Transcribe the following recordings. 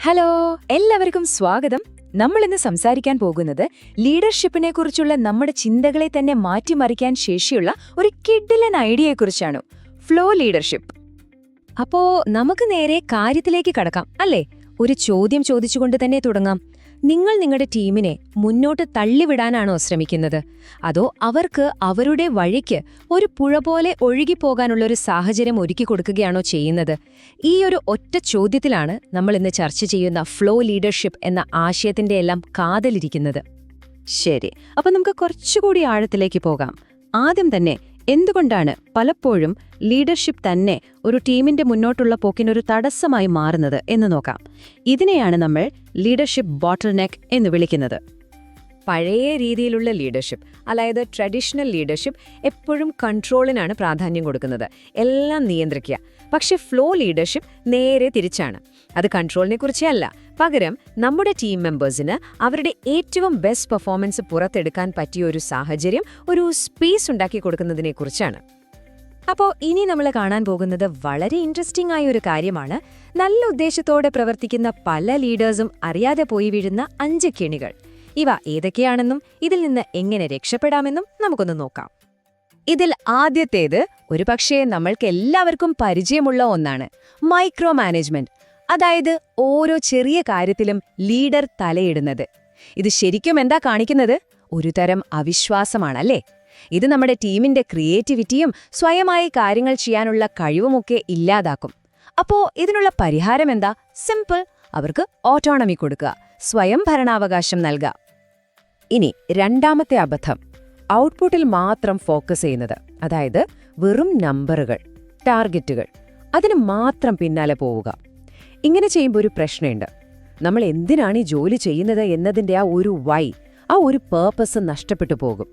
Hello എല്ലാവർക്കും സ്വാഗതം. നമ്മൾ ഇന്ന് സംസാരിക്കാൻ പോകുന്നത് ലീഡർഷിപ്പിനെ കുറിച്ചുള്ള നമ്മുടെ ചിന്തകളെ തന്നെ മാറ്റിമറിക്കാൻ ശേഷിയുള്ള ഒരു കിഡിലൻ ഐഡിയയെക്കുറിച്ചാണ് ഫ്ലോ ലീഡർഷിപ്പ് അപ്പോ നമുക്ക് നേരെ കാര്യത്തിലേക്ക് കടക്കാം അല്ലേ? ഒരു ചോദ്യം ചോദിച്ചുകൊണ്ട് തന്നെ തുടങ്ങാം. നിങ്ങൾ നിങ്ങളുടെ ടീമിനെ മുന്നോട്ട് തള്ളിവിടാനാണോ ശ്രമിക്കുന്നത്? അതോ അവർക്ക് അവരുടെ വഴിക്ക് ഒരു പുഴ പോലെ ഒഴുകിപ്പോകാനുള്ളൊരു സാഹചര്യം ഒരുക്കി കൊടുക്കുകയാണോ ചെയ്യുന്നത്? ഈ ഒരു ഒറ്റ ചോദ്യത്തിലാണ് നമ്മൾ ഇന്ന് ചർച്ച ചെയ്യുന്ന ഫ്ലോ ലീഡർഷിപ്പ് എന്ന ആശയത്തിന്റെ എല്ലാം കാതലിരിക്കുന്നത്. ശരി. അപ്പം നമുക്ക് കുറച്ചുകൂടി ആഴത്തിലേക്ക് പോകാം. ആദ്യം തന്നെ എന്തുകൊണ്ടാണ് പലപ്പോഴും ലീഡർഷിപ്പ് തന്നെ ഒരു ടീമിന്റെ മുന്നോട്ടുള്ള പോക്കിനൊരു തടസ്സമായി മാറുന്നത് എന്ന് നോക്കാം. ഇതിനെയാണ് നമ്മൾ ലീഡർഷിപ്പ് ബോട്ടിൽ നെക്ക് എന്ന് വിളിക്കുന്നത്. പഴയ രീതിയിലുള്ള ലീഡർഷിപ്പ് അതായത് ട്രഡീഷണൽ ലീഡർഷിപ്പ് എപ്പോഴും കൺട്രോളിനാണ് പ്രാധാന്യം കൊടുക്കുന്നത്. എല്ലാം നിയന്ത്രിക്കുക. പക്ഷെ ഫ്ലോ ലീഡർഷിപ്പ് നേരെ തിരിച്ചാണ്. അത് കൺട്രോളിനെ കുറിച്ചല്ല പകരം നമ്മുടെ ടീം മെമ്പേഴ്സിന് അവരുടെ ഏറ്റവും ബെസ്റ്റ് പെർഫോമൻസ് പുറത്തെടുക്കാൻ പറ്റിയ ഒരു സാഹചര്യം ഒരു സ്പേസ് ഉണ്ടാക്കി കൊടുക്കുന്നതിനെക്കുറിച്ചാണ് അപ്പോൾ ഇനി നമ്മൾ കാണാൻ പോകുന്നത് വളരെ ഇൻട്രസ്റ്റിംഗ് ആയ ഒരു കാര്യമാണ്. നല്ല ഉദ്ദേശത്തോടെ പ്രവർത്തിക്കുന്ന പല ലീഡേഴ്സും അറിയാതെ പോയി വീഴുന്ന അഞ്ച് കെണികൾ. ഇവ ഏതൊക്കെയാണെന്നും ഇതിൽ നിന്ന് എങ്ങനെ രക്ഷപ്പെടാമെന്നും നമുക്കൊന്ന് നോക്കാം. ഇതിൽ ആദ്യത്തേത് ഒരുപക്ഷേ നമ്മൾക്ക് എല്ലാവർക്കും പരിചയമുള്ള ഒന്നാണ് മൈക്രോ മാനേജ്മെന്റ് അതായത് ഓരോ ചെറിയ കാര്യത്തിലും ലീഡർ തലയിടുന്നത്. ഇത് ശരിക്കും എന്താ കാണിക്കുന്നത്? ഒരു തരം അവിശ്വാസമാണല്ലേ? ഇത് നമ്മുടെ ടീമിന്റെ ക്രിയേറ്റിവിറ്റിയും സ്വയമായി കാര്യങ്ങൾ ചെയ്യാനുള്ള കഴിവുമൊക്കെ ഇല്ലാതാക്കും. അപ്പോ ഇതിനുള്ള പരിഹാരം എന്താ? സിമ്പിൾ അവർക്ക് ഓട്ടോണമി കൊടുക്കുക സ്വയം ഭരണാവകാശം നൽകുക. ഇനി രണ്ടാമത്തെ അബദ്ധം. ഔട്ട്പുട്ടിൽ മാത്രം ഫോക്കസ് ചെയ്യുന്നത്. അതായത് വെറും നമ്പറുകൾ ടാർഗറ്റുകൾ അതിന് മാത്രം പിന്നാലെ പോവുക. ഇങ്ങനെ ചെയ്യുമ്പോൾ ഒരു പ്രശ്നമുണ്ട്. നമ്മൾ എന്തിനാണ് ഈ ജോലി ചെയ്യുന്നത് എന്നതിന്റെ ആ ഒരു വൈ ആ ഒരു പേർപ്പസ് നഷ്ടപ്പെട്ടു പോകും.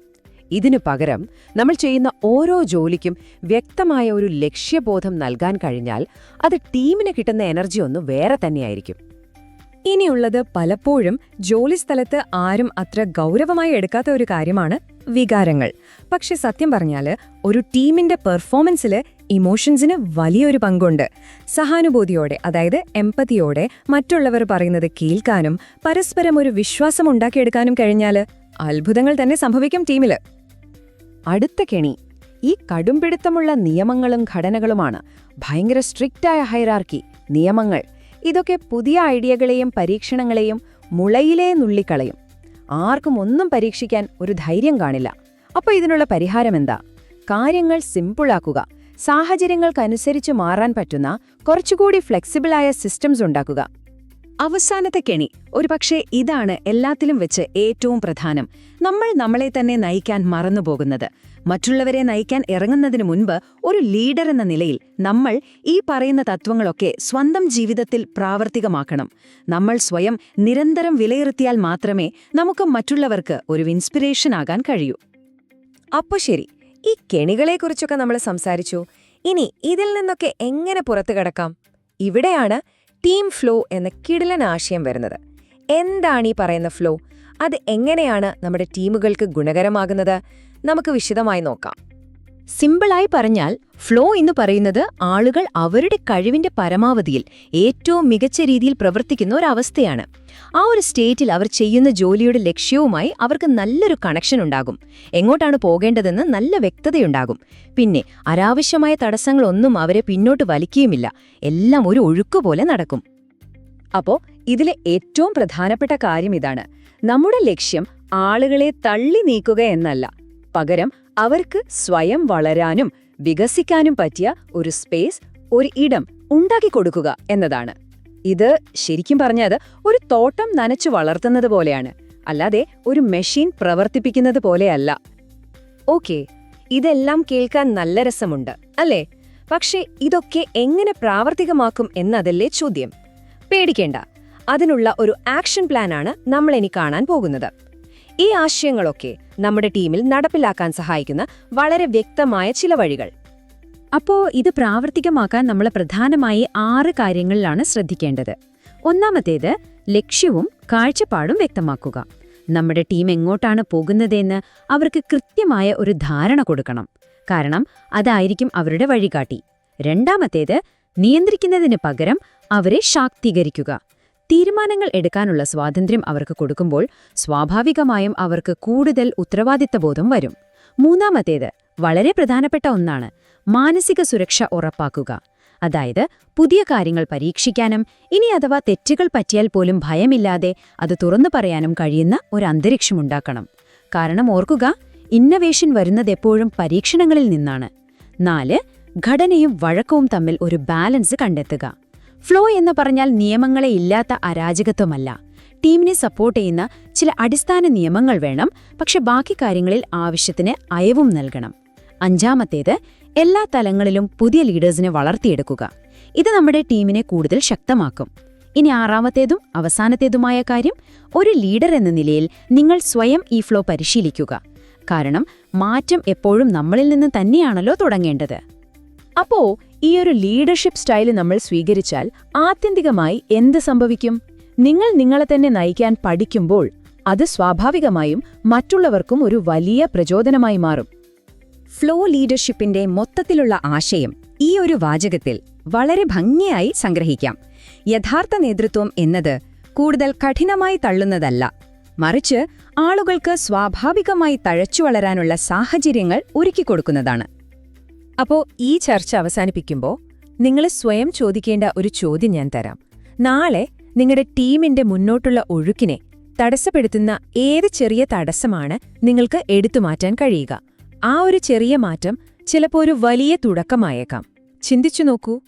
ഇതിനു പകരം നമ്മൾ ചെയ്യുന്ന ഓരോ ജോലിക്കും വ്യക്തമായ ഒരു ലക്ഷ്യബോധം നൽകാൻ കഴിഞ്ഞാൽ അത് ടീമിന് കിട്ടുന്ന എനർജി ഒന്ന് വേറെ തന്നെയായിരിക്കും. ഇനിയുള്ളത് പലപ്പോഴും ജോലിസ്ഥലത്ത് ആരും അത്ര ഗൗരവമായി എടുക്കാത്ത ഒരു കാര്യമാണ് വികാരങ്ങൾ. പക്ഷെ സത്യം പറഞ്ഞാൽ ഒരു ടീമിന്റെ പെർഫോമൻസിൽ ഇമോഷൻസിന് വലിയൊരു പങ്കുണ്ട്. സഹാനുഭൂതിയോടെ അതായത് എമ്പതിയോടെ മറ്റുള്ളവർ പറയുന്നത് കേൾക്കാനും പരസ്പരം ഒരു വിശ്വാസം ഉണ്ടാക്കിയെടുക്കാനും കഴിഞ്ഞാൽ അത്ഭുതങ്ങൾ തന്നെ സംഭവിക്കും ടീമിൽ അടുത്ത കെണി. ഈ കടുംപിടുത്തമുള്ള നിയമങ്ങളും ഘടനകളുമാണ് ഭയങ്കര സ്ട്രിക്റ്റായ ഹൈറാർക്കി നിയമങ്ങൾ. ഇതൊക്കെ പുതിയ ഐഡിയകളെയും പരീക്ഷണങ്ങളെയും മുളയിലേ നുള്ളിക്കളയും. ആർക്കും ഒന്നും പരീക്ഷിക്കാൻ ഒരു ധൈര്യം കാണില്ല. അപ്പോൾ ഇതിനുള്ള പരിഹാരം എന്താ? കാര്യങ്ങൾ സിമ്പിളാക്കുക. സാഹചര്യങ്ങൾക്കനുസരിച്ച് മാറാൻ പറ്റുന്ന കുറച്ചുകൂടി ഫ്ലെക്സിബിളായ സിസ്റ്റംസ് ഉണ്ടാക്കുക. അവസാനത്തെ കെണി. ഒരുപക്ഷെ ഇതാണ് എല്ലാത്തിലും വെച്ച് ഏറ്റവും പ്രധാനം. നമ്മൾ നമ്മളെ തന്നെ നയിക്കാൻ മറന്നുപോകുന്നത്. മറ്റുള്ളവരെ നയിക്കാൻ ഇറങ്ങുന്നതിന് മുൻപ് ഒരു ലീഡർ എന്ന നിലയിൽ നമ്മൾ ഈ പറയുന്ന തത്വങ്ങളൊക്കെ സ്വന്തം ജീവിതത്തിൽ പ്രാവർത്തികമാക്കണം. നമ്മൾ സ്വയം നിരന്തരം വിലയിരുത്തിയാൽ മാത്രമേ നമുക്ക് മറ്റുള്ളവർക്ക് ഒരു ഇൻസ്പിറേഷൻ ആകാൻ കഴിയൂ. അപ്പൊ ശരി ഈ കെണികളെക്കുറിച്ചൊക്കെ നമ്മൾ സംസാരിച്ചു. ഇനി ഇതിൽ നിന്നൊക്കെ എങ്ങനെ പുറത്തു കടക്കാം? ഇവിടെയാണ് ടീം ഫ്ലോ എന്ന കിടിലൻ ആശയം വരുന്നത്. എന്താണ് ഈ പറയുന്ന ഫ്ലോ അത് എങ്ങനെയാണ് നമ്മുടെ ടീമുകൾക്ക് ഗുണകരമാകുന്നത്? നമുക്ക് വിശദമായി നോക്കാം. സിമ്പിളായി പറഞ്ഞാൽ ഫ്ലോ എന്ന് പറയുന്നത് ആളുകൾ അവരുടെ കഴിവിന്റെ പരമാവധിയിൽ ഏറ്റവും മികച്ച രീതിയിൽ പ്രവർത്തിക്കുന്ന ഒരവസ്ഥയാണ്. ആ ഒരു സ്റ്റേറ്റിൽ അവർ ചെയ്യുന്ന ജോലിയുടെ ലക്ഷ്യവുമായി അവർക്ക് നല്ലൊരു കണക്ഷൻ ഉണ്ടാകും. എങ്ങോട്ടാണ് പോകേണ്ടതെന്ന് നല്ല വ്യക്തതയുണ്ടാകും. പിന്നെ അനാവശ്യമായ തടസ്സങ്ങളൊന്നും അവരെ പിന്നോട്ട് വലിക്കുകയുമില്ല. എല്ലാം ഒരു ഒഴുക്കുപോലെ നടക്കും. അപ്പോ ഇതിലെ ഏറ്റവും പ്രധാനപ്പെട്ട കാര്യം ഇതാണ്. നമ്മുടെ ലക്ഷ്യം ആളുകളെ തള്ളി നീക്കുക എന്നല്ല. പകരം അവർക്ക് സ്വയം വളരാനും വികസിക്കാനും പറ്റിയ ഒരു സ്പേസ് ഒരു ഇടം ഉണ്ടാക്കി കൊടുക്കുക എന്നതാണ്. ഇത് ശരിക്കും പറഞ്ഞത് ഒരു തോട്ടം നനച്ചു വളർത്തുന്നത് പോലെയാണ്. അല്ലാതെ ഒരു മെഷീൻ പ്രവർത്തിപ്പിക്കുന്നത് പോലെയല്ല. ഓക്കെ ഇതെല്ലാം കേൾക്കാൻ നല്ല രസമുണ്ട് അല്ലേ? പക്ഷേ ഇതൊക്കെ എങ്ങനെ പ്രാവർത്തികമാക്കും എന്നതല്ലേ ചോദ്യം. പേടിക്കേണ്ട. അതിനുള്ള ഒരു ആക്ഷൻ പ്ലാനാണ് നമ്മൾ ഇനി കാണാൻ പോകുന്നത്. ഈ ആശയങ്ങളൊക്കെ നമ്മുടെ ടീമിൽ നടപ്പിലാക്കാൻ സഹായിക്കുന്ന വളരെ വ്യക്തമായ ചില വഴികൾ. അപ്പോ ഇത് പ്രാവർത്തികമാക്കാൻ നമ്മൾ പ്രധാനമായി ആറ് കാര്യങ്ങളിലാണ് ശ്രദ്ധിക്കേണ്ടത്. ഒന്നാമത്തേത് ലക്ഷ്യവും കാഴ്ചപ്പാടും വ്യക്തമാക്കുക. നമ്മുടെ ടീം എങ്ങോട്ടാണ് പോകുന്നതെന്ന് അവർക്ക് കൃത്യമായ ഒരു ധാരണ കൊടുക്കണം. കാരണം അതായിരിക്കും അവരുടെ വഴികാട്ടി. രണ്ടാമത്തേത് നിയന്ത്രിക്കുന്നതിന് പകരം അവരെ ശാക്തീകരിക്കുക. തീരുമാനങ്ങൾ എടുക്കാനുള്ള സ്വാതന്ത്ര്യം അവർക്ക് കൊടുക്കുമ്പോൾ സ്വാഭാവികമായും അവർക്ക് കൂടുതൽ ഉത്തരവാദിത്തബോധം വരും. മൂന്നാമത്തേത് വളരെ പ്രധാനപ്പെട്ട ഒന്നാണ് മാനസിക സുരക്ഷ ഉറപ്പാക്കുക. അതായത് പുതിയ കാര്യങ്ങൾ പരീക്ഷിക്കാനും ഇനി അഥവാ തെറ്റുകൾ പറ്റിയാൽ പോലും ഭയമില്ലാതെ അത് തുറന്നു പറയാനും കഴിയുന്ന ഒരു അന്തരീക്ഷമുണ്ടാക്കണം കാരണം ഓർക്കുക ഇന്നവേഷൻ വരുന്നതെപ്പോഴും പരീക്ഷണങ്ങളിൽ നിന്നാണ്. നാല് ഘടനയും വഴക്കവും തമ്മിൽ ഒരു ബാലൻസ് കണ്ടെത്തുക. ഫ്ലോ എന്ന് പറഞ്ഞാൽ നിയമങ്ങളെ ഇല്ലാത്ത അരാജകത്വമല്ല. ടീമിനെ സപ്പോർട്ട് ചെയ്യുന്ന ചില അടിസ്ഥാന നിയമങ്ങൾ വേണം പക്ഷെ ബാക്കി കാര്യങ്ങളിൽ ആവശ്യത്തിന് അയവും നൽകണം. അഞ്ചാമത്തേത് എല്ലാ തലങ്ങളിലും പുതിയ ലീഡേഴ്സിനെ വളർത്തിയെടുക്കുക. ഇത് നമ്മുടെ ടീമിനെ കൂടുതൽ ശക്തമാക്കും. ഇനി ആറാമത്തേതും അവസാനത്തേതുമായ കാര്യം ഒരു ലീഡർ എന്ന നിലയിൽ നിങ്ങൾ സ്വയം ഈ ഫ്ലോ പരിശീലിക്കുക. കാരണം മാറ്റം എപ്പോഴും നമ്മളിൽ നിന്ന് തന്നെയാണല്ലോ തുടങ്ങേണ്ടത്. അപ്പോ ഈ ഒരു ലീഡർഷിപ്പ് സ്റ്റൈൽ നമ്മൾ സ്വീകരിച്ചാൽ ആത്യന്തികമായി എന്ത് സംഭവിക്കും? നിങ്ങൾ നിങ്ങളെ തന്നെ നയിക്കാൻ പഠിക്കുമ്പോൾ അത് സ്വാഭാവികമായും മറ്റുള്ളവർക്കും ഒരു വലിയ പ്രചോദനമായി മാറും. ഫ്ലോ ലീഡർഷിപ്പിന്റെ മൊത്തത്തിലുള്ള ആശയം ഈ ഒരു വാചകത്തിൽ വളരെ ഭംഗിയായി സംഗ്രഹിക്കാം. യഥാർത്ഥ നേതൃത്വം എന്നത് കൂടുതൽ കഠിനമായി തള്ളുന്നതല്ല. മറിച്ച് ആളുകൾക്ക് സ്വാഭാവികമായി തഴച്ചു വളരാനുള്ള സാഹചര്യങ്ങൾ ഒരുക്കിക്കൊടുക്കുന്നതാണ്. അപ്പോ ഈ ചർച്ച അവസാനിപ്പിക്കുമ്പോൾ നിങ്ങൾ സ്വയം ചോദിക്കേണ്ട ഒരു ചോദ്യം ഞാൻ തരാം. നാളെ നിങ്ങളുടെ ടീമിന്റെ മുന്നോട്ടുള്ള ഒഴുക്കിനെ തടസ്സപ്പെടുത്തുന്ന ഏത് ചെറിയ തടസ്സമാണ് നിങ്ങൾക്ക് എടുത്തു മാറ്റാൻ കഴിയുക? ആ ഒരു ചെറിയ മാറ്റം ചിലപ്പോൾ ഒരു വലിയ തുടക്കമായേക്കാം. ചിന്തിച്ചു നോക്കൂ.